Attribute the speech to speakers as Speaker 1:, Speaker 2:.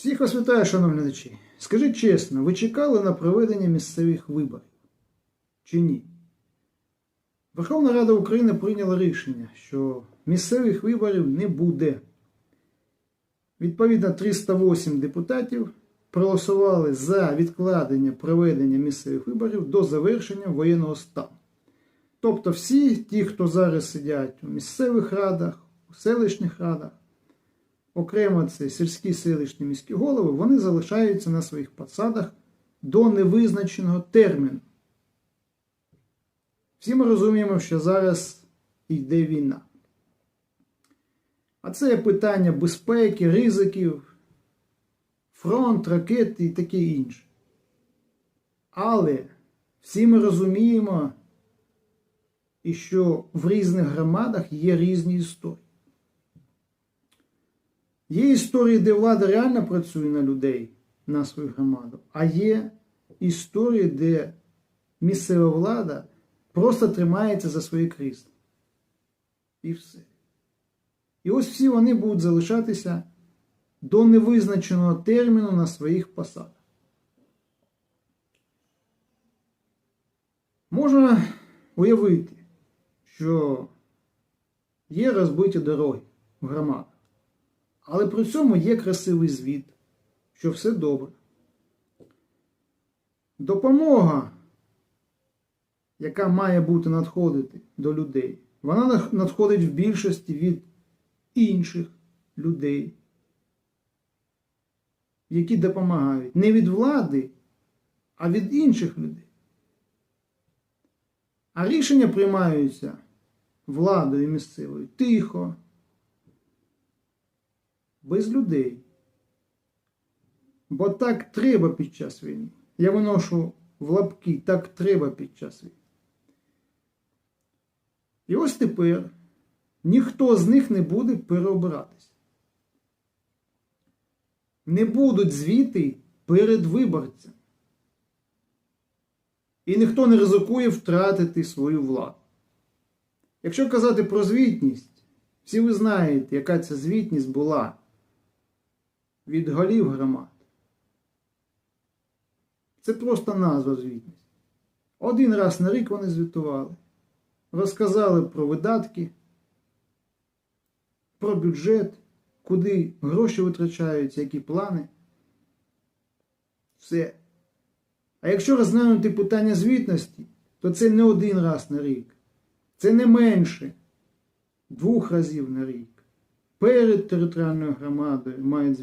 Speaker 1: Всіх вас вітаю, шановні глядачі. Скажіть чесно, ви чекали на проведення місцевих виборів? Чи ні? Верховна Рада України прийняла рішення, що місцевих виборів не буде. Відповідно, 308 депутатів проголосували за відкладення проведення місцевих виборів до завершення воєнного стану. Тобто всі ті, хто зараз сидять у місцевих радах, у селищних радах, окремо це сільські селищні міські голови, вони залишаються на своїх посадах до невизначеного терміну. Всі ми розуміємо, що зараз йде війна. А це питання безпеки, ризиків, фронт, ракети і таке інше. Але всі ми розуміємо, і що в різних громадах є різні історії. Є історії, де влада реально працює на людей, на свою громаду, а є історії, де місцева влада просто тримається за свої крісла. І все. І ось всі вони будуть залишатися до невизначеного терміну на своїх посадах. Можна уявити, що є розбиті дороги в громадах. Але при цьому є красивий звіт, що все добре. Допомога, яка має бути надходити до людей, вона надходить в більшості від інших людей, які допомагають. Не від влади, а від інших людей. А рішення приймаються владою місцевою тихо, без людей. Бо так треба під час війни. Я виношу в лапки, так треба під час війни. І ось тепер ніхто з них не буде переобиратися. Не будуть звіти перед виборцем. І ніхто не ризикує втратити свою владу. Якщо казати про звітність, всі ви знаєте, яка ця звітність була від голів громад. Це просто назва звітність. Один раз на рік вони звітували, розказали про видатки, про бюджет, куди гроші витрачаються, які плани. Все. А якщо розглянути питання звітності, то це не один раз на рік. Це не менше двох разів на рік. Перед територіальною громадою мають